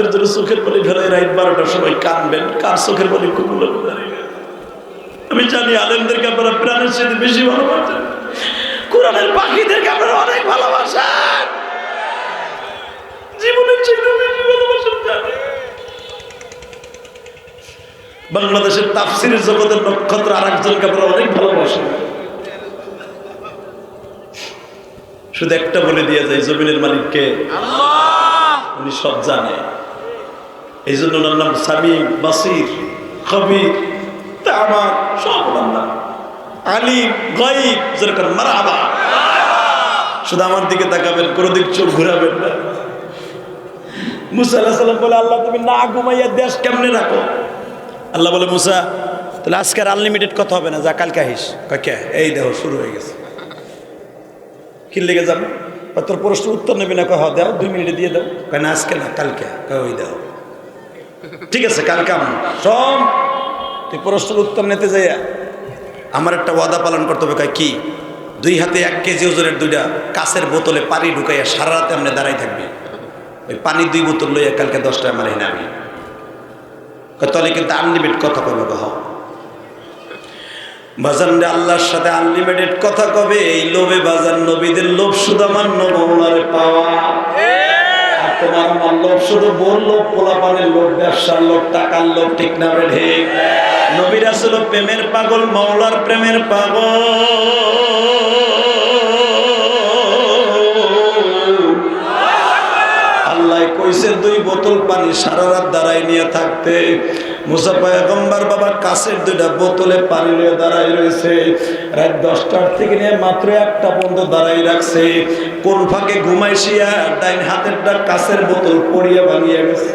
মুজাহিদের জন্য চোখের পানি ফেলে রাত বারোটার সময় কানবেন কার চোখের জানি না। আমি জানি আলেমদেরকে আপনারা প্রাণের সাথে বেশি ভালোবাসেন। কোরআনের পাখিদেরকে আপনারা অনেক ভালোবাসেন। জীবনের চেয়ে বেশি ভালোবাসেন জানি। বাংলাদেশের তাফসিরের জগতের নক্ষত্র আর একজনকে আপনারা অনেক ভালোবাসেন। শুধু একটা বলে দিয়ে যায় জমিনের মালিককে। উনি সব জানে। এই জন্য ওনার নাম সামিম, বাসির কবির তামা সব ওনার নাম। আলিম গরিব যেরকম মারাবা। শুধু আমার দিকে তাকাবেন কোনো দিক চোখ ঘুরাবেন না। মুসা আল্লাহ সাল্লাম বলে, আল্লাহ তুমি না ঘুমাইয়া দেশ কেমনে রাখো? আল্লাহ বলে, মুসা, তাহলে আজকের আনলিমিটেড কথা হবে না, যা কালকে আহিস কে? এই দেখো, শুরু হয়ে গেছে। কি লেগে যাবে? তোর প্রশ্ন উত্তর নেবে না? কয়, হ, দাও, দুই মিনিটে দিয়ে দাও। কয়, না, আজকে না, কালকে। ওই দাও ঠিক আছে কালকে আমার সব তুই প্রশ্নের উত্তর নিতে যাইয়া আমার একটা ওয়াদা পালন করতে হবে কি? দুই হাতে এক কেজি ওজনের দুইটা কাছের বোতলে পানি ঢুকাইয়া সারা রাতে আপনি দাঁড়াই থাকবি। ওই পানি দুই বোতল লইয়া কালকে দশটায় আমার আমি তাহলে কিন্তু আনলিমিট কথা কবে কহ। বাজান রে, আল্লাহর সাথে আনলিমিটেড কথা কবে? এই লোভে বাজান নবীদের লোভ শুধু আমার পাওয়া। তোমার আমার লোভ, শুধু বোর লোভ, পোলাপানের লোভ, ব্যবসার লোভ, টাকার লোভ, ঠিক না বেঢে নবীর আসলে প্রেমের পাগল, মাওলার প্রেমের পাগল। আল্লাহ কইছে, দুই বোতল পানি সারা রাত দাঁড়াই নিয়ে থাকতে। মুসা পয়গম্বর বাবা কাছের দুইটা বোতলে পানি নিয়ে দাঁড়াই রয়েছে। রাত দশটার থেকে নিয়ে মাত্র একটা বন্ধ দাঁড়াই রাখছে। কোন ফাঁকে ঘুমাইছিয়া ডাইন হাতেরটা কাছের বোতল পড়িয়া ভাঙিয়া গেছে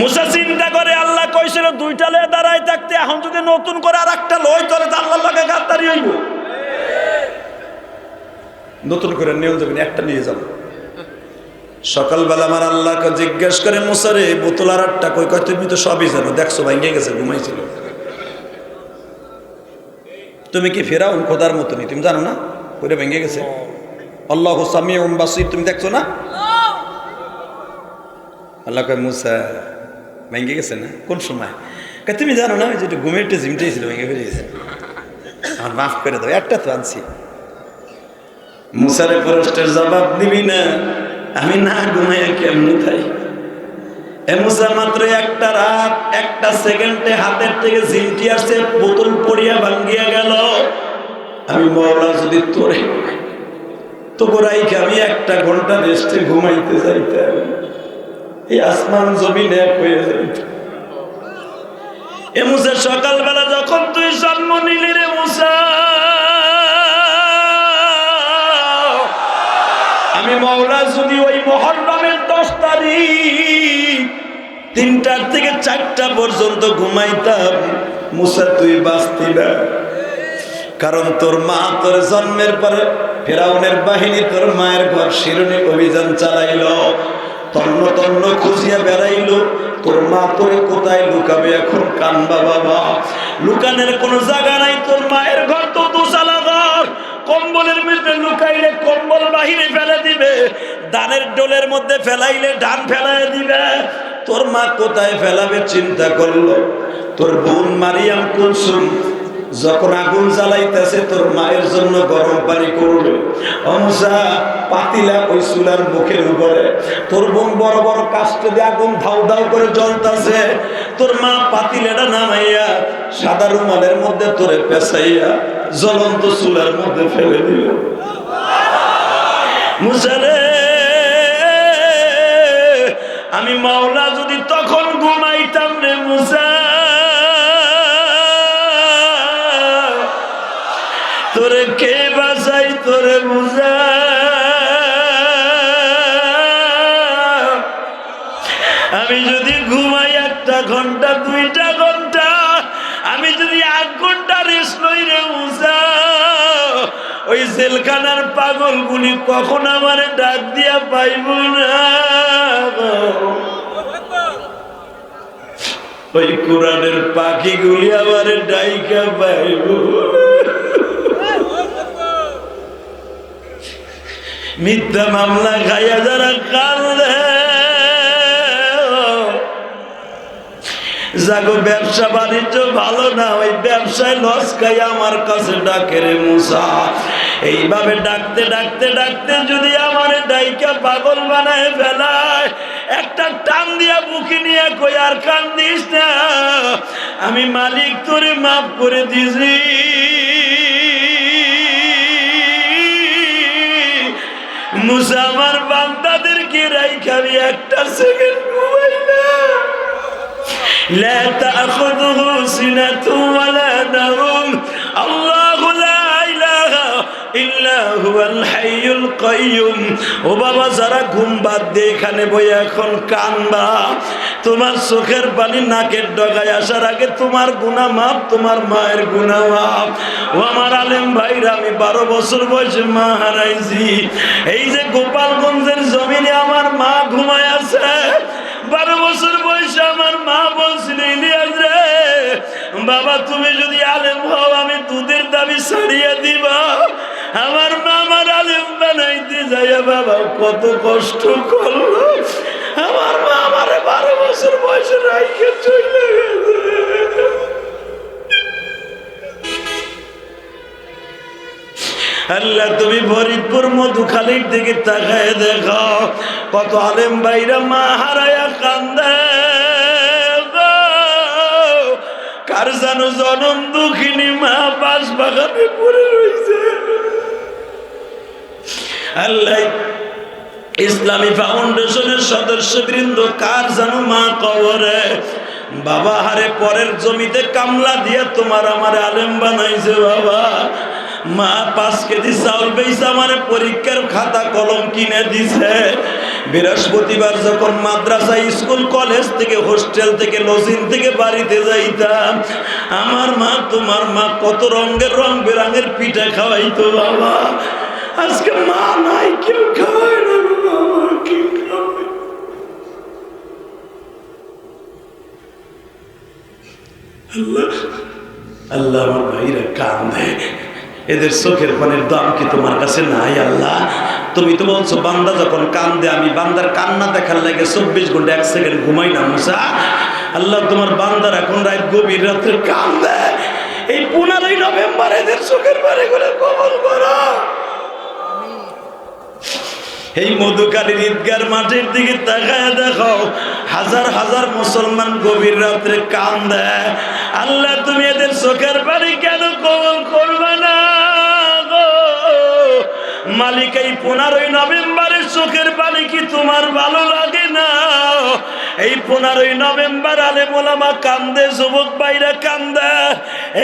মুসা চিন্তা করে, আল্লাহ কইছিল, দুইটা লয়ে দাঁড়াই থাকতে, এখন যদি নতুন করে আর একটা তোলে তো আল্লাহ লাগে গাদ্দারি হইব। নতুন করে নিয়ে যাবেন একটা নিয়ে যাব। সকালবেলা আমার আল্লাহকে জিজ্ঞেস করে মুসারে বোতল আর আটটা কই? কয়, তুমি তো সবই জানো, দেখছ ভাঙ্গে গেছে, ঘুমাইছিল। তুমি কি ফেরাও খোদার মতো মতনই তুমি জানো না? কইরে ভেঙে গেছে। আল্লাহ সামি বাসির, তুমি দেখছ না? আল্লাহ কয়, মুসা, ভেঙে গেছে না? কোন সময়? কয়, তুমি জানো না যে ঘুমের একটু জিমটাই ছিল ভেঙে ফেলে গেছে। আমার মাফ করে দাও, একটা তো আনছি। মুসারে প্রশ্নের জবাব দিবি না? আমি না ঘুমাইয়া কেমনি থাই মাত্র একটা রাত, একটা সেকেন্ডে হাতের থেকে ঝিমটি আসছে, বোতল পড়িয়া ভাঙ্গিয়া গেল। আমি যদি তোরে আমি একটা ঘণ্টা রেস্টে ঘুমাইতে যাইতাম। এই আসমান জমিন এক হয়ে যাইত এ মুসা, সকালবেলা যখন তুই জন্ম নিলি রে মুসা আমি মৌলা যদি ওই মহরমের দশ তারিখ তিনটার থেকে চারটা পর্যন্ত ঘুমাইতাম, মুসা তুই বাঁচতি না। কারণ তোর মা তোর জন্মের পরে ফেরাউনের বাহিনী, তোর মায়ের ঘর শিরোনি অভিযান চালাইল, তন্ন তন্ন খুঁজিয়া বেড়াইল, তোর মা তোরে কোথায় লুকাবে এখন কানবা বাবা লুকানের কোনো জায়গা নাই, তোর মায়ের ঘর তো ঘর কম্বলের মধ্যে লুকাইলে কম্বল বাহিরে ফেলে দিবে। দানের ডোলের মধ্যে ফেলাইলে ডান ফেলাই দিবে। তোর মা কোথায় ফেলাবে চিন্তা করল? তোর বোন মারিয়াম কুলসুম যখন আগুন জ্বালাইতেছে, তোর মায়ের জন্য গরম পানি করবে। অমসা পাতিলা ওই চুলার মুখের উপরে। তোর বোন বড় বড় কাস্টে দিয়ে আগুন ধাউ ধাউ করে জ্বলতাছে। তোর মা পাতিলাটা নামাইয়া সাদা রুমালের মধ্যে তোরে পেঁচাইয়া জ্বলন্ত চুলার মধ্যে ফেলে দিল। মুসারে আমি মাওলা যদি তখন ঘুমাইতাম রে মুসা। তোরে আমি যদি ঘুমাই একটা ঘণ্টা, দুইটা ঘণ্টা, আমি যদি এক ঘণ্টা রেস্ট লই রে ওই জেলখানার পাগলগুলি কখন আমার ডাক দিয়া পাইব না ওই কোরআনের পাখিগুলি আমার ডাইকা পাইব মিথ্যা মামলা খাইয়া যারা কান্দে যাগো ব্যবসা বাণিজ্য ভালো না, ওই ব্যবসায় লস খাই আমার কাছে ডাকে রে মুসা। এইভাবে ডাকতে ডাকতে ডাকতে যদি আমার ডাইকা পাগল বানায় ফেলায়, একটা টান দিয়া বুকে নিয়ে কই আর কান্দিস না। আমি মালিক, তোরে মাফ করে দিছি। আমার বান্দাদেরকে রাইখাবি একটা সেকেন্ড ঘুমাই না لا تأخذه سنة ولا نوم الله এখন কানবা তোমার চোখের পানি নাকের ডগায় আসার আগে তোমার গুণা মাপ তোমার মায়ের গুণা মাপ ও আমার আলেম ভাইরা, আমি বারো বছর বয়সে মা হারাইছি। এই যে গোপালগঞ্জের জমিনে আমার মা ঘুমায় আছে, বারো বছর বয়সে আমার মা বলছিল, ইলিয়াস রে, বাবা, তুমি যদি আলেম হও, আমি দুধের দাবি ছাড়িয়ে দিব। আমার মা আমার আলেম বানাইতে যাইয়া বাবা কত কষ্ট করল। আমার মা আমারে বারো বছর বয়সে রাইকে চলে গেছে। আল্লাহ, তুমি ফরিদপুর মধুখালীর দিকে তাকায় দেখো, কত আলেম বাইরা মা হারায়া কান্দে। কার জানো জনম দুঃখিনী মা বাস বাগানে পড়ে রয়েছে আল্লাহ ইসলামী ফাউন্ডেশনের সদস্যবৃন্দ কার জানো মা কবরে? বাবা হারে পরের জমিতে কামলা দিয়ে তোমার আমার আলেম বানাইছে বাবা। মা, পাঁচ কেজি চাউল পেয়েছে আমার পরীক্ষার খাতা কলম কিনে দিছে। বৃহস্পতিবার যখন মাদ্রাসা স্কুল, কলেজ থেকে, হোস্টেল থেকে লজিং থেকে বাড়িতে যাইতাম, আমার মা, তোমার মা কত রঙের রং বেরঙের পিঠা খাওয়াইতো বাবা। কেউ খাওয়ায় না বাবা কি খাওয়ায় আল্লাহ আল্লাহ আমার ভাইরা কান্দে। এদের চোখের পানির দাম কি তোমার কাছে নাই, আল্লাহ? তুমি তো বলছো, বান্দা যখন কান্দে, আমি বান্দার কান্না দেখার লাগে চব্বিশ ঘণ্টা এক সেকেন্ড ঘুমাই না মুসা। আল্লাহ, তোমার বান্দার এখন রাত গভীর রাত্রে কান্দে। এই পনেরোই নভেম্বর এদের চোখের পানি করে কবল করো। এই মধুকালীর ঈদগার মাঠের দিকে তাকায় দেখো, হাজার হাজার মুসলমান গভীর রাত্রে কান্দে। আল্লাহ, তুমি এদের চোখের বাড়ি কেন কবল করবে না? মালিক, এই পনেরোই নভেম্বরের চোখের পানি কি তোমার ভালো লাগে না? এই পনেরোই নভেম্বর আলে মোলামা কান্দে, যুবক বাইরা কান্দা।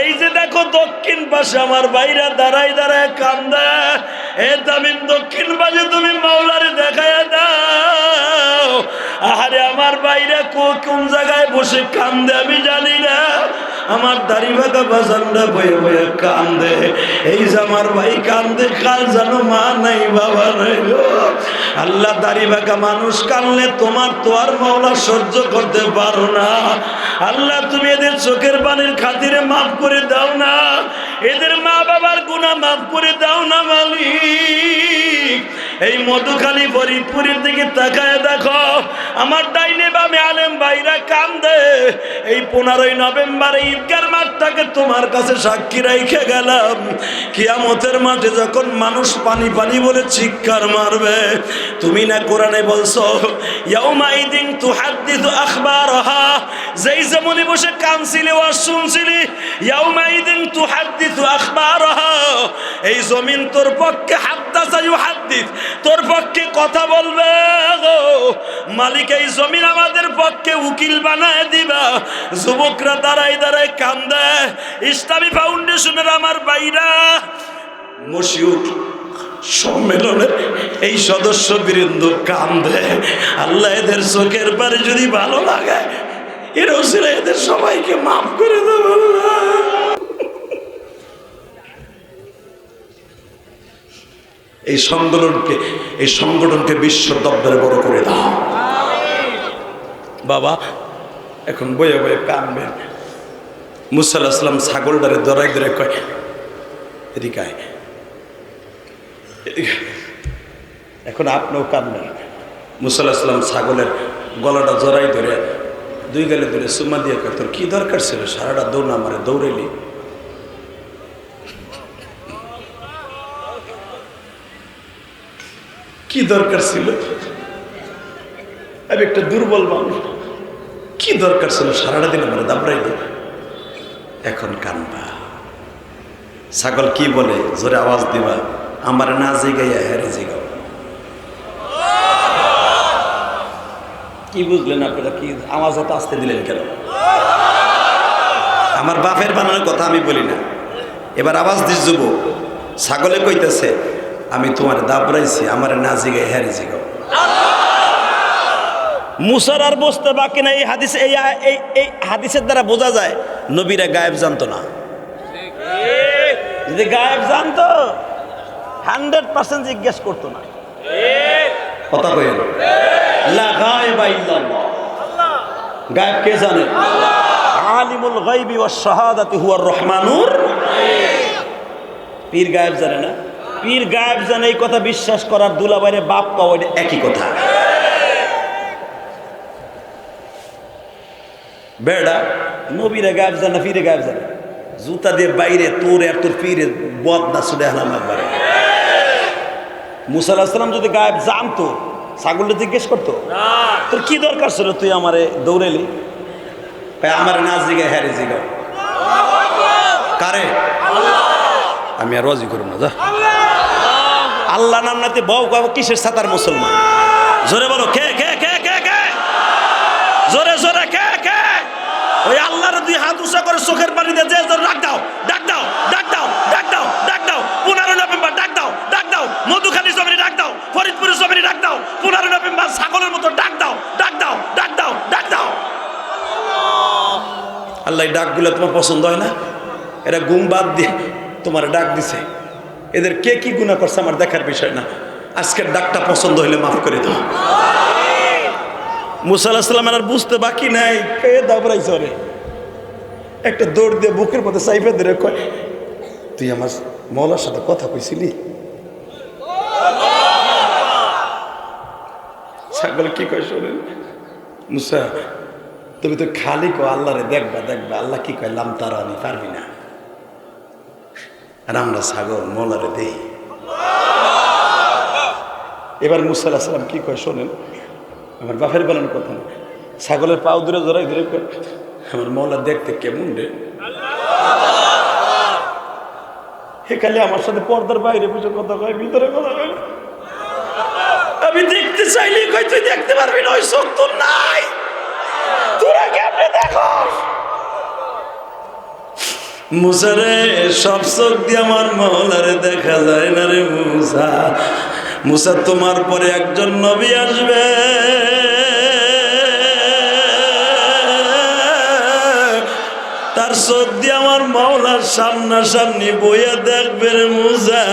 এই যে দেখো দক্ষিণ পাশে আমার বাইরা দাঁড়ায় দাঁড়ায় কান্দে। এ তামিম দক্ষিণ বাজে তুমি মাওলারে দেখায় দাও। আহারে আমার বাইরে কোন জায়গায় বসে কান্দে আমি জানি না। আমার দাড়ি ভাগা বাজানরা বয়ে বয়ে কান্দে। এই যে আমার ভাই কান্দে, কাল জানো মা নাই বাবা নাই। আল্লাহ দাড়ি ভাগা মানুষ কানলে তোমার তো আর মাওলা সহ্য করতে পারো না। আল্লাহ, তুমি এদের চোখের পানির খাতিরে মাফ করে দাও না। এদের মা বাবার গুণা মাফ করে দাও না মালিক। এই মধুখালী ফরিদপুরের দিকে তাকায় দেখো, আমার ডাইনে বামে আলেম ভাইরা কান্দে। এই পনেরোই নভেম্বরে ঈদগার মাঠটাকে তোমার কাছে সাক্ষী রেখে গেলাম। কিয়ামতের মাঠে যখন মানুষ পানি পানি বলে চিৎকার মারবে, তুমি না কোরআনে বলছো, ইয়াউমাইদিন তুহাদ্দিসু আখবারহা যেই যেমনি বসে কানছিলি ওয়া শুনছিলি ইয়াউমাইদিন তুহাদ্দিসু আখবারহা। এই জমিন তোর পক্ষে হাদ্দাসা ইউহাদ্দিস, তোর পক্ষে কথা বলবে গো। মালিক, এই জমিন আমাদের পক্ষে উকিল বানায় দিবা। যুবকরা দাঁড়াই দাঁড়াই কান্দে। ইসলামী ফাউন্ডেশনের আমার বাইরা মসিউট সম্মেলনের এই সদস্য বৃন্দ কান্দে। আল্লাহ এদের চোখের পারে যদি ভালো লাগে এদের সবাইকে মাফ করে দেবো এই সংগঠনকে এই সংগঠনকে বিশ্ব দপ্তরে বড় করে দাও বাবা, এখন বয়ে বয়ে কানবেন মুসাল আসলাম ছাগলটারে দরাই ধরে কয়, এদিকে আয়। এদিকে আয়। এখন আপনিও কানবেন মুসাল আসলাম ছাগলের গলাটা জড়াই ধরে দুই গেলে দূরে সুমা দিয়ে কয়, তোর কি দরকার ছিল? সারাটা দৌড় না মারে দৌড়েলি কি দরকার ছিল? আমি একটা দুর্বল মানুষ। কি দরকার ছিল? সারাটা দিন আমার দাবড়াইলি? এখন কানবা। ছাগল কি বলে? জোরে আওয়াজ দিবা। আমার না জিগাইয়া হেরে জিগাও। কি বুঝলেন আপনারা? কি আওয়াজ অত আসতে দিলেন কেন? আমার বাপের বানানোর কথা আমি বলি না। এবার আওয়াজ দিস যুব ছাগলে কইতেছে, আমি তোমার দাবড়াইছি আমার না জিগে হেরে জিগাও মুসার আর বসতে বাকি না এই হাদিস, এই এই হাদিসের দ্বারা বোঝা যায়, নবীরা গায়েব জানতো না। যদি গায়েব জানতো, হান্ড্রেড পার্সেন্ট জিজ্ঞেস করতো না। কথা কইল গায়েবা কে জানে? আলিমুল গায়বি ওয়াস শাহাদাতি হুয়ার রহমানুর পীর গায়েব জানে না? পীর গায়েব জানে এই কথা বিশ্বাস করার দুলাবাইরে বাপ পাওয়া এটা একই কথা। বেড়া নবীরে গায়েব জানে পীরে গায়েব জানে জুতা দিয়ে বাইরে তোর আর তোর পীরে বদনা ছুটে হলাম একবারে। মুসা আলাহিসাল্লাম যদি গায়েব জানতো ছাগলটা জিজ্ঞেস করতো, তোর কি দরকার ছিল তুই আমারে দৌড়েলি আমার নাচ জিগে হ্যারে জিগাও। কারে? আমি আর রাজি করব না আল্লাহ নাম নাতে বউ গাবো কিসের সাতার মুসলমান? জোরে বলো, কে কে কে কে কে? জোরে জোরে, কে কে? ওই আল্লাহর দুই হাত উঁচা করে চোখের পানি দিয়ে যে জোরে রাখ দাও ডাক দাও ডাক দাও ডাক দাও ডাক দাও পনেরো নভেম্বর ডাক দাও ডাক দাও মধুখালী জমিনে ডাক দাও ফরিদপুরের জমিনে ডাক দাও। পনেরো নভেম্বর ছাগলের মতো ডাক দাও ডাক দাও ডাক দাও ডাক দাও। আল্লাহ ডাকগুলো তোমার পছন্দ হয় না? এরা গুম বাদ দিয়ে তোমার ডাক দিছে। এদের কে কি গুণা করছে আমার দেখার বিষয় না। আজকের ডাকটা পছন্দ হইলে মাফ করে দাও। মুসা আলাহিসাল্লাম আর বুঝতে বাকি নাই, কে দাবড়াইছ রে একটা দৌড় দিয়ে বুকের মধ্যে সাইফে ধরে কয়, তুই আমার মৌলার সাথে কথা কইছিলি? ছাগল কি কয় শোনেন? মুসা, তুমি তো খালি কো আল্লাহরে দেখবা দেখবা, আল্লাহ কি কয়, লাম তারা আমি পারবি না। আর আমরা ছাগল মৌলারে দেই। এবার মুসা আল্লাহ কি কয় শোনেন? আমার বাপের বেলানোর কথা ছাগলের পাও দূরে জোরাই ধরে আমার মৌলা দেখতে কেমন রে? হে খালি আমার সাথে পর্দার বাইরে বুঝে কথা কয়, ভিতরে কথা কয়। আমি দেখতে চাইলে কই, তুই দেখতে পারবি না, ওই তোর নাই। তোরা কেমনে দেখো মুসারে সব চোখ দিয়ে আমার মহলারে দেখা যায় না রে মুসা। মুসা তোমার পরে একজন নবী আসবে। তার দিয়ে আমার মাওলার সামনাসামনি বইয়া দেখবে রে মুসা।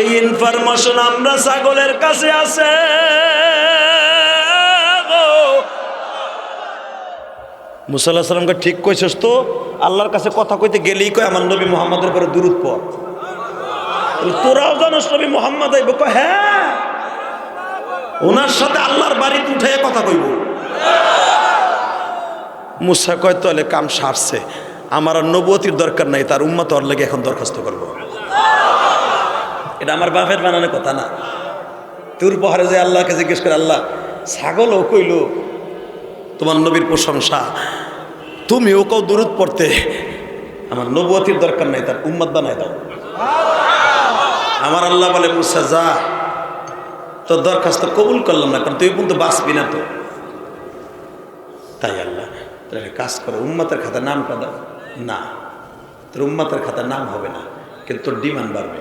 এই ইনফরমেশন আমরা ছাগলের কাছে আছে। মুসাল্লাহ সাল্লামকে ঠিক কইছস তো? আল্লাহর কাছে কথা কইতে গেলেই কয়, আমার নবী মোহাম্মদের পরে দূরত পর তোরাও জানোস নবী মোহাম্মদ আইব কয় হ্যাঁ। ওনার সাথে আল্লাহর বাড়িতে উঠে কথা কইব। মুসা কয়, তাহলে কাম সারছে। আমার আর নবতির দরকার নাই, তার উম্মত ওর লাগে এখন দরখাস্ত করব। এটা আমার বাপের বানানোর কথা না। তোর পাহাড়ে যে আল্লাহকে জিজ্ঞেস করে, আল্লাহ, ছাগলও কইল, তোমার নবীর প্রশংসা, তুমিও কেউ দূরত পড়তে, আমার নবতির দরকার নাই, তার উম্মত বানাই দাও। আমার আল্লাহ বলে, মুসা, যা, তোর দরখাস্ত কবুল করলাম না, কারণ তুই পর্যন্ত বাঁচবি না তো। তাই আল্লাহ, তাহলে কাজ করো, উম্মতের খাতার নামটা দাও। না, তোর উম্মতের খাতার নাম হবে না, কিন্তু তোর ডিমান্ড বাড়বে।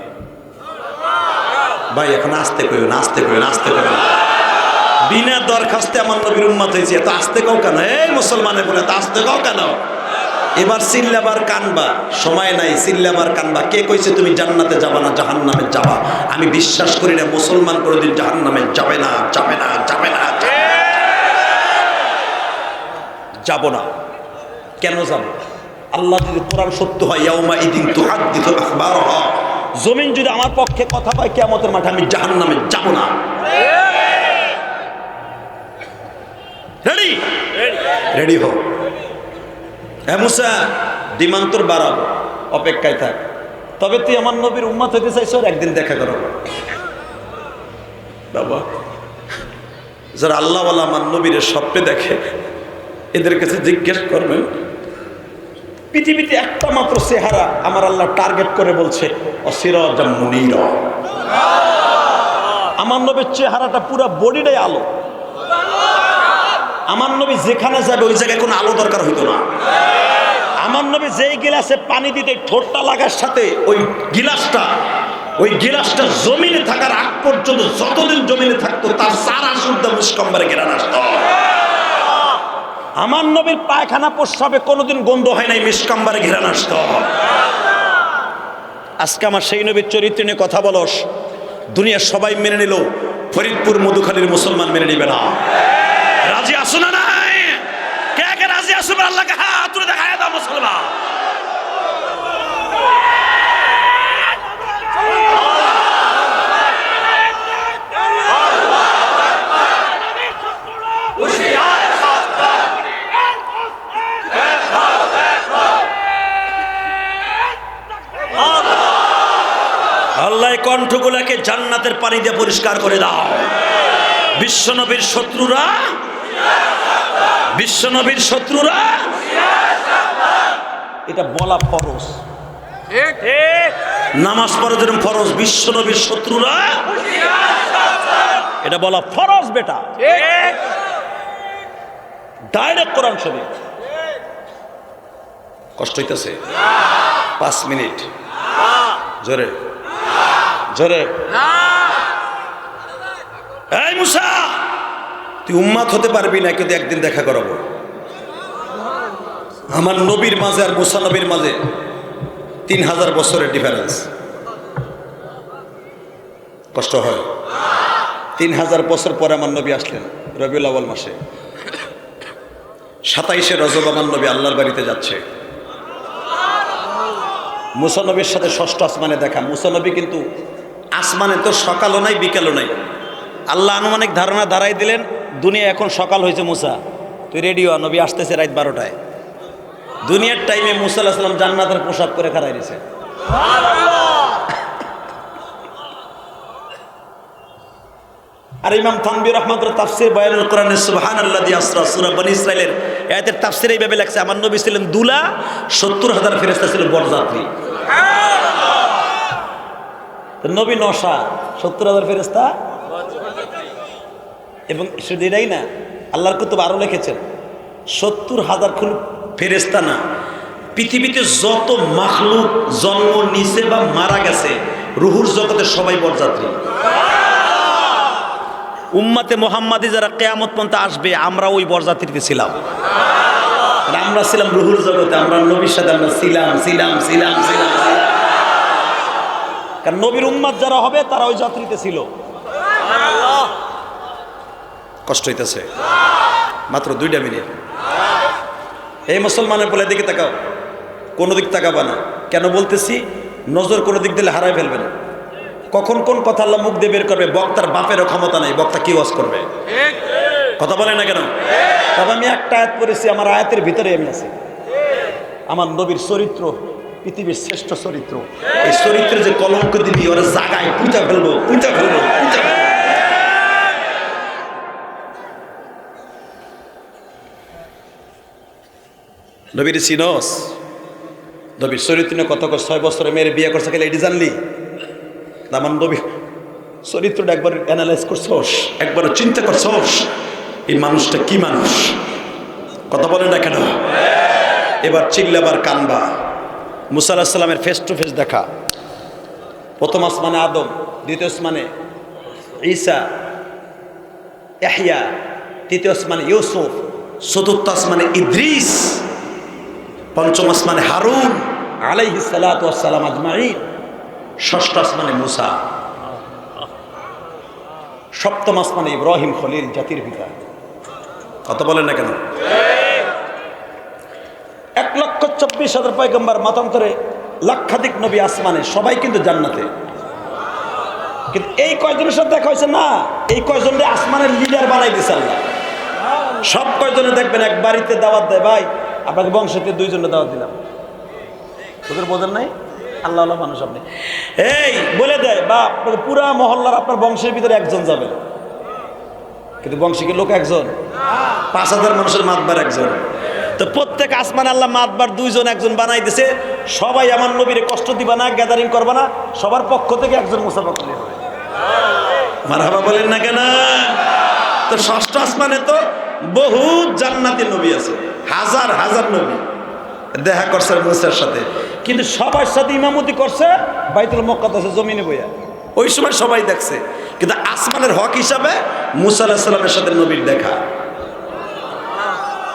ভাই, এখন আসতে কইও আসতে কইও না, আসতে কইও না। বিনা দরখাস্তে আমার নবীর উম্মত হয়েছে, এত আসতে কাও কেন? এই মুসলমানের বলে এত আসতে কাও কেন? এবার সিল্লাবার কানবা, সময় নাই, সিল্লাবার কানবা। কে কইছে তুমি জান্নাতে যাবা না জাহান নামে যাবা? আমি বিশ্বাস করি না, মুসলমান কোনোদিন জাহান নামে যাবে না যাবে না যাবে না। যাব না। কেন যাব? আল্লাহ যদি কোরআন সত্য হয় ইয়াউমা ইদিন তুহাদ্দিসু আখবারহা। জমিন যদি আমার পক্ষে কথা কয় কিয়ামতের মাঠে আমি জাহান্নামে যাব না। অপেক্ষায় থাক। তবে তুই একদিন দেখা করো। বাবা, যারা আল্লাহওয়ালা নবীর স্বপ্নে দেখে, এদের কাছে জিজ্ঞেস করবেন পৃথিবীতে একটা মাত্র চেহারা আমার আল্লাহ টার্গেট করে বলছে অসিরজ মুনির। আমার নবীর চেহারাটা পুরো বডিটাই আলো। আমার নবী যেখানে যাবে, ওই জায়গায় কোনো আলো দরকার হইতো না। আমার নবী যেই গিলাসে পানি দিতে ঠোঁটটা লাগার সাথে ওই গিলাসটা ওই গিলাসটা জমিনে থাকার আগ পর্যন্ত যতদিন জমিনে থাকতো, তার সারা শুদ্ধ মুস্কম্বারে গেরান আসতো আমার নবীর পায়খানা প্রস্রাবে কোনোদিন গন্ধ হয় নাই মিসকাম্বারে ঘেরান আসত আজকে আমার সেই নবীর চরিত্র নিয়ে কথা বলস, দুনিয়ার সবাই মেনে নিল, ফরিদপুর মধুখালীর মুসলমান মেনে নিবে না। রাজি আসো না নাই? কে কে রাজি আসো আল্লাহকে হাত তুলে দেখা দাও মুসলমান আল্লাহ এই কণ্ঠগুলাকে জান্নাতের পানি দিয়ে পরিষ্কার করে দাও। বিশ্বনবীর শত্রুরা বিশ্বনবীর শত্রুরা, এটা বলা ফরজ। নামাজ পড়া যেরকম ফরজ, বিশ্বনবীর শত্রুরা, এটা বলা ফরজ বেটা। ডাইরেক্ট কোরআন শরীফ। কষ্ট হইতেছে? পাঁচ মিনিট। জোরে। জোরে। এই মুসা, তুই উম্মাত হতে পারবি না, কিন্তু একদিন দেখা করাবো। আমার নবীর মাঝে আর মুসা নবীর মাঝে তিন হাজার বছরের ডিফারেন্স কষ্ট হয়। তিন হাজার বছর পরে আমার নবী আসলেন, রবিউল আওয়াল মাসে। সাতাইশে রজব আমার নবী আল্লাহর বাড়িতে যাচ্ছে। মুসানবীর সাথে ষষ্ঠ আসমানে দেখা। মুসানবী কিন্তু আসমানে তো সকালও নাই, বিকালও নাই। আল্লাহ আনুমানিক ধারণা দাঁড়াই দিলেন দুনিয়া এখন সকাল হয়েছে মুসা। তুই রেডিও নবী আসতেছে রাত বারোটায়। দুনিয়ার টাইমে মুসা আলাহিসাম জান্নাতের পোশাক করে খারাই দিছে। আর ইমাম থানবির রহমত তাফসির বয়ানুল কোরআনের সুবহান আল্লাহ আসরা সূরা বনি ইসরাইলের এতের তাফসির এইভাবে লেখছে আমার নবী ছিলেন দুলা সত্তর হাজার ফেরেস্তা ছিল বরযাত্রী। নবী নশা সত্তর হাজার ফেরেস্তা এবং শুধু এটাই না, আল্লাহর কুতুব আরও লিখেছেন, সত্তর হাজার খুন ফেরেস্তা না। পৃথিবীতে যত মাখলুক জন্ম নিছে বা মারা গেছে, রুহুর জগতে সবাই বরযাত্রী। উম্মাতে মোহাম্মাদি যারা কেয়ামত পর্যন্ত আসবে, আমরা ওই বরযাত্রীতে ছিলাম। আর আমরা ছিলাম রুহুর জগতে, আমরা নবীর সাথে আমরা ছিলাম ছিলাম ছিলাম ছিলাম। কারণ নবীর উম্মাদ যারা হবে, তারা ওই যাত্রীতে ছিল। কষ্ট হইতেছে। মাত্র দুইটা মিনিট। এই মুসলমানের বলে দিকে তাকাও। কোনো দিক তাকাবা না। কেন বলতেছি? নজর কোনো দিক দিলে হারাই ফেলবে না। কখন কোন কথা আল্লাহ মুখ দিয়ে বের করবে? বক্তার বাপেরও ক্ষমতা নাই। বক্তা কি ওয়াজ করবে? কথা বলে না কেন? তবে আমি একটা আয়াত পড়েছি, আমার আয়াতের ভিতরে আমি আছি। আমার নবীর চরিত্র, পৃথিবীর শ্রেষ্ঠ চরিত্র। এই চরিত্রে যে কলঙ্ক দিবি, ওরা জাগায় পুঁতা ফেলব পুঁতা ফেলব পুঁতা ফেলব। নবীর সিনস, নবীর চরিত্র কত ছয় বছরে মেয়ের বিয়ে করছে গেলে এটি জানলি? আমার নবী, চরিত্রটা একবার অ্যানালাইজ করছস, একবার চিন্তা করছস, এই মানুষটা কি মানুষ? কথা বলে না কেন? এবার চিল্লাবার কানবা। মুসা আলাহিসাল্লামের সাল্লামের ফেস টু ফেস দেখা। প্রথম আসমানে আদম, দ্বিতীয় আসমানে ঈসা ইয়াহিয়া তৃতীয় আসমানে ইউসুফ, চতুর্থ আসমানে ইদ্রিস। পঞ্চম আসমানে হারুন আলাইহিস সালাতু ওয়াস সালাম আজমাইন। ষষ্ঠ আসমানে মুসা। সপ্তম আসমানে ইব্রাহিম খলিল জাতির পিতা। কত বলেন না কেন? এক লক্ষ চব্বিশ হাজার পয়গম্বর মতান্তরে লক্ষাধিক নবী আসমানে সবাই কিন্তু জান্নাতে। কিন্তু এই কয়জনের সাথে দেখা হয়েছে? না এই কয়জনকে আসমানের লিডার বানাই দিছে আল্লাহ। সব কয়জনে দেখবেন এক বাড়িতে দাওয়াত দেয় ভাই আপনাকে বংশতে দুইজনে দাওয়াত দিলাম। তোদের বোঝেন নাই? আল্লাহ আল্লাহ মানুষ আপনি। এই, বলে দেয় বা আপনাকে পুরা মহল্লার আপনার বংশের ভিতরে একজন যাবে। কিন্তু বংশীকে লোক একজন। পাঁচ হাজার মানুষের মাতবার একজন। তো প্রত্যেক আসমান আল্লাহ মাতবার দুইজন, একজন বানাই দিছে। সবাই আমার নবীরে কষ্ট দিবা না গ্যাদারিং করবা না, সবার পক্ষ থেকে একজন মুসাফা করলে মারহাবা বলেন না কেন? তো ষষ্ঠ আসমানে তো বহু জান্নাতি নবী আছে। হাজার হাজার নবী দেখা করছে মুসার সাথে। কিন্তু সবার সাথে ইমামতি করছে বাইতুল মক্কাদাসে জমিনে বইয়া। ওই সময় সবাই দেখছে। কিন্তু আসমানের হক হিসাবে মুসা আলাহিসাল্লামের সাথে নবীর দেখা।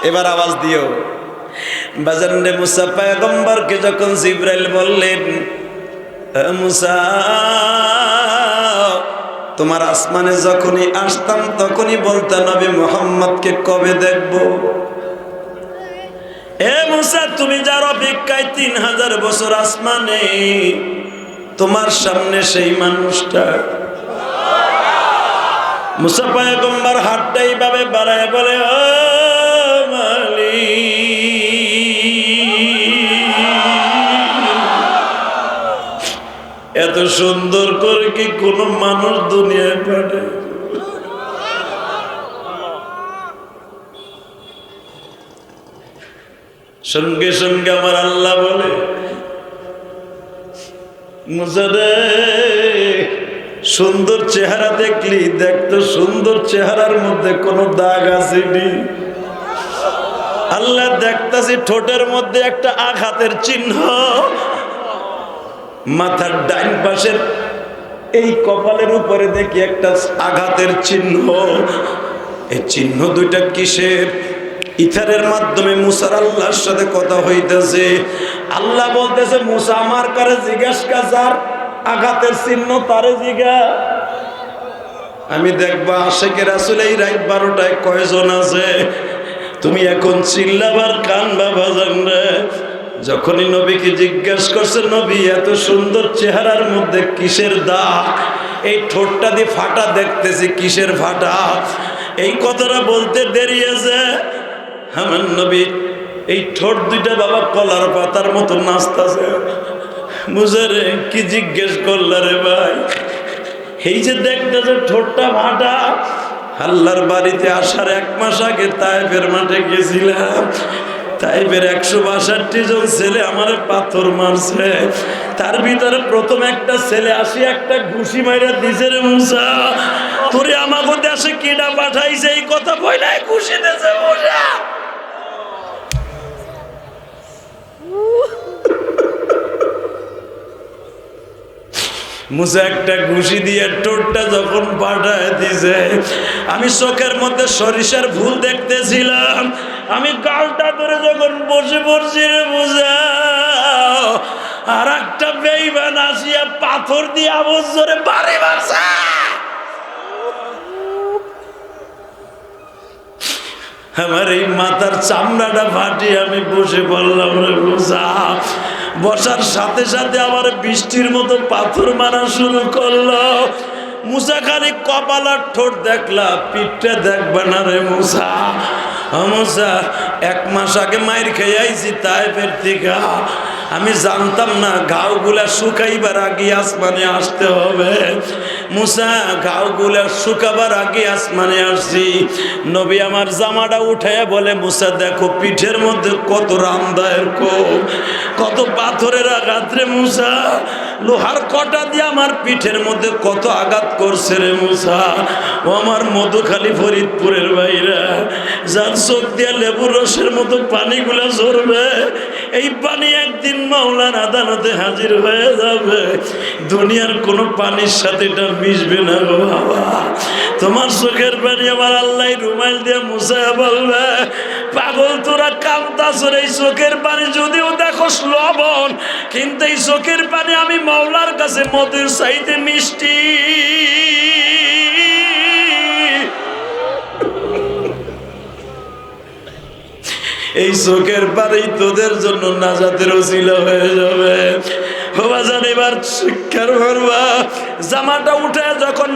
এবার আওয়াজ দিও। বাজারে মুসা পায়গম্বরকে যখন জিব্রাইল বললেন মুসা তোমার আসমানে যখনই আসতাম তখনই বলতে নবী মোহাম্মদকে কবে দেখব? এ মুসা, তুমি যার অপেক্ষায় তিন হাজার বছর আসমানে, তোমার সামনে সেই মানুষটা। মুসা পায়গম্বর হাতটা এইভাবে বাড়ায় বলে, ও মালিক, এত সুন্দর করে কি কোনো মানুষ দুনিয়ায় পাঠায়? সঙ্গে সঙ্গে আমার আল্লাহ বলে সুন্দর চেহারা দেখলি? দেখতো সুন্দর চেহারার মধ্যে কোনো দাগ আসেনি আল্লাহ দেখতাছি ঠোঁটের মধ্যে একটা আঘাতের চিহ্ন। মাথার ডাইন পাশের এই কপালের উপরে দেখি একটা আঘাতের চিহ্ন। এই চিহ্ন দুইটা কিসের? ইথারের মাধ্যমে মুসার আল্লাহর সাথে কথা হইতেছে। আল্লাহ বলতেছে, মুসা আমার কারে জিজ্ঞাস কাজার আঘাতের চিহ্ন তারে জিগা। আমি দেখবা আশেকের আসলে এই রাত বারোটায় কয়জন আছে? তুমি এখন চিল্লাবার কান বাবা রে। যখনই নবীকে জিজ্ঞেস করছে, নবী, এত সুন্দর চেহারার মধ্যে কিসের দাগ? এই ঠোঁটটা দিয়ে ফাটা দেখতেছি, কিসের ফাটা? এই কথাটা বলতে দেরি আছে। আমার নবী, এই ঠোঁট দুইটা বাবা কলার পাতার মতো নাচতাছে। মুজারে কি জিজ্ঞেস করলা রে ভাই? এই যে দেখতেছে ঠোঁটটা ফাটা, আল্লাহর বাড়িতে আসার এক মাস আগে তাইফের মাঠে গেছিলাম। তাইফের একশো বাষট্টি জন ছেলে আমার পাথর মারছে। তার ভিতরে প্রথম একটা ছেলে আসি, একটা ঘুষি মাইরা দিছে রে মুসা। তোরে আমাকে দেশে কিনা পাঠাইছে? এই কথা বইলাই ঘুষি দিয়েছে মুসা। মুসা একটা ঘুষি দিয়ে টোটটা যখন পাঠায় দিছে, আমি চোখের মধ্যে সরিষার ভুল দেখতেছিলাম। আমি গালটা ধরে যখন বসে পড়ছি রে আর একটা বেইমান আসিয়া পাথর দিয়ে আবজরে বাড়ি আমার এই মাথার চামড়াটা ফাটি আমি বসে পড়লাম রে বোঝা। বসার সাথে সাথে আমার বৃষ্টির মতো পাথর মারা শুরু করল। মুসা খালি কপাল আর ঠোঁট দেখলা, পিঠটা দেখবে না রে মুসা। মুসা, এক মাস আগে মায়ের খেয়ে আইছি তাই ফের থেকে। আমি জানতাম না ঘাওগুলা শুকাইবার আগে আসমানে আসতে হবে। মুসা ঘাওগুলা শুকাবার আগে আসমানে আসছি। নবী আমার জামাটা উঠে বলে, মুসা, দেখো পিঠের মধ্যে কত রামদায়ের কত পাথরের আঘাত রে মুসা। লোহার কটা দিয়ে আমার পিঠের মধ্যে কত আঘাত করছে রে মুসা। ও আমার মধুখালী ফরিদপুরের বাইরা যার চোখ দিয়ে লেবুর রসের মতো পানিগুলো ঝরবে। এই পানি একদিন মাওলার আদালতে হাজির হয়ে যাবে। দুনিয়ার কোনো পানির সাথে এটা মিশবে না গো বাবা। তোমার চোখের পানি আমার আল্লাহ রুমাইল দিয়ে মুছে বলবে, পাগল তোরা কামতাছর এই চোখের পানি যদিও দেখো লবণ, কিন্তু এই চোখের পানি আমি মাওলার কাছে মধুর চাইতে মিষ্টি। এই চোখের পারেই তোদের জন্য নাজাতের ওসিলা হয়ে যাবে। এবার জামাটা উঠে যখন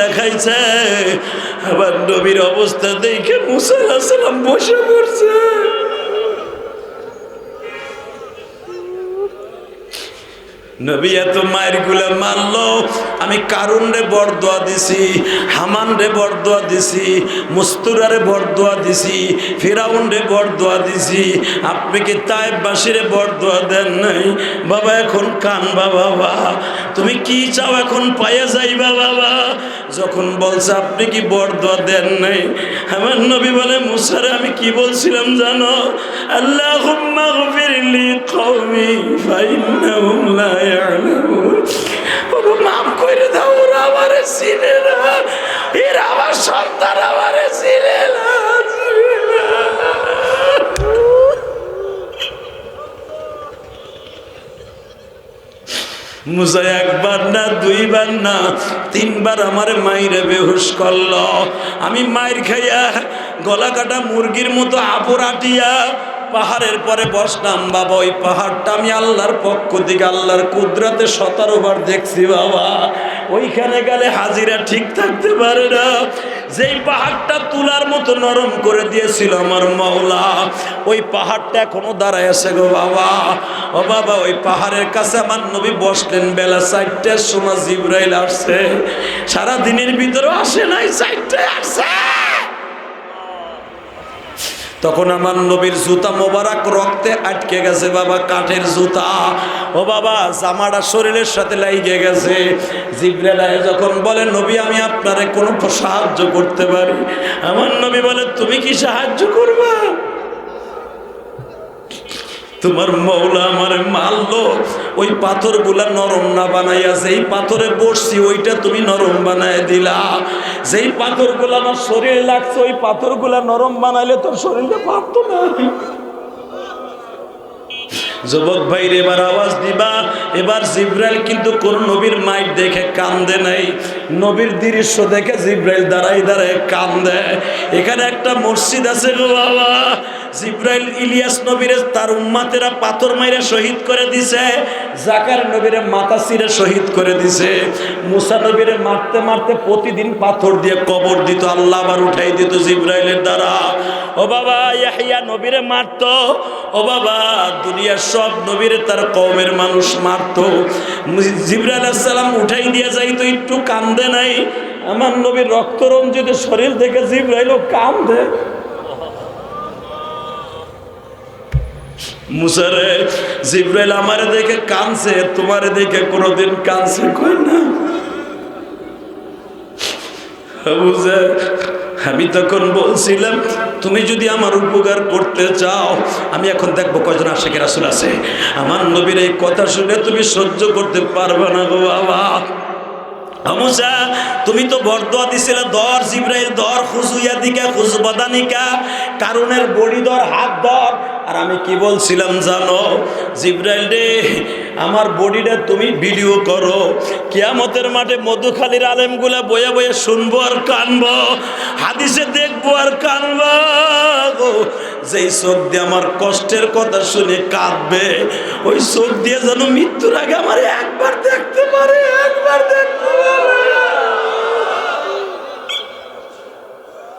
দেখাইছে, আবার নবীর অবস্থা দেখে মুসা সালাম বসে পড়ছে। আমি দিছি দিছি দিছি দিছি। আপনি কি তাইবাসীরে বরদোয়া দেন নাই? বাবা, এখন কানবা বাবা। তুমি কি চাও এখন পায়ে যাইবা বাবা? যখন বলছে, আপনি কি বরদোয়া দেন নাই? আমার নবী বলে, মুসারে, আমি কি বলছিলাম জানো? আল্লাহ গফিরলি কওমি, ফাইন্নাহুম লা বাবা মাফ করে দাও ওরা আমারে চিনে না এরা আমার সন্তান আমারে চিনে না মুসা একবার না দুইবার না তিনবার আমার মাইরে বেহুশ করল আমি মায়ের খাইয়া গলা কাটা মুরগির মতো আপর আটিয়া পাহাড়ের পরে বসলাম, বাবা, ওই পাহাড়টা আমি আল্লাহর পক্ষ থেকে, আল্লাহর কুদরাতে সতেরোবার দেখছি, বাবা। ওইখানে গেলে হাজিরা ঠিক থাকতে পারে না। যেই পাহাড়টা তুলার মতো নরম করে দিয়েছিল আমার মৌলা ওই পাহাড়টা এখনও দাঁড়ায় আছে গো, বাবা। ও বাবা, ওই পাহাড়ের কাছে আমার নবী বসলেন, বেলা চারটার সময় জিব্রাইল আসছে। সারা দিনের ভিতরে আসে নাই, চারটায় আসছে তখন আমার নবীর জুতা মোবারক রক্তে আটকে গেছে, বাবা, কাঠের জুতা। ও বাবা, জামাটা শরীরের সাথে লাইগে গেছে। জিব্রেলায় যখন বলে, নবী, আমি আপনারে কোনো সাহায্য করতে পারি? আমার নবী বলে, তুমি কি সাহায্য করবা? তোমার মৌলা আমারে মারলো, ওই পাথরগুলা নরম না বানাইয়া, যেই পাথরে বসছি ওইটা তুমি নরম বানায় দিলা। যেই পাথরগুলা আমার শরীরে লাগছে, ওই পাথরগুলা নরম বানাইলে তোর শরীরে পারতো না যুবক ভাই এবার আওয়াজ দিবা। এবার জিব্রাইল কিন্তু কোন নবীর মাইট দেখে কান্দে নাই। নবীর দৃশ্য দেখে জিব্রাইল দাঁড়াই দাঁড়ায় কান্দে। এখানে একটা মসজিদ আছে গো বাবা। জিব্রাইল ইলিয়াস নবীরে তার উম্মাতেরা পাথর মাইরে শহীদ করে দিছে, জাকার নবীরে মাথা সিরে শহীদ করে দিছে, মুসা নবীরে মারতে মারতে প্রতিদিন পাথর দিয়ে কবর দিত, আল্লাহ আবার উঠাই দিত জিব্রাইলের দ্বারা। ও বাবা, ইয়াহিয়া নবীরে মারতো, ও বাবা, দুনিয়ার সব নবীরে তার কওমের মানুষ মারতো। জিব্রাইল সালাম উঠাই দিয়ে যাইতো, একটু কান্দে নাই। আমার নবীর রক্তরঞ্জিত শরীর দেখে জিব্রাইলও কান্দে। মুসারে, জিব্রাইল আমারে দেখে কানছে তোমারে দেখে কোনোদিন কানছে কই না? আমি তখন বলছিলাম, তুমি যদি আমার উপকার করতে চাও, আমি এখন দেখব কয়জন আশেখের রাসুল আছে। আমার নবীর এই কথা শুনে তুমি সহ্য করতে পারবে না গো বাবা। তুমি তো বরদোয়া দিছিলে দর জিব্রাইল দর খুজুইয়া দিকা খুজবদানিকা কারণের বড়ি দর হাত দর আর আমি কি বলছিলাম জানো? জিব্রাইল রে, আমার বডিটা তুমি ভিডিও করো। কিয়ামতের মাঠে মধুখালীর আলেমগুলা বয়ে বয়ে শুনব আর কানবো, হাদিসে দেখব আর কানবো। যেই চোখ দিয়ে আমার কষ্টের কথা শুনে কাঁদবে, ওই চোখ দিয়ে যেন মৃত্যুর আগে আমার একবার দেখতে পারে, একবার দেখতে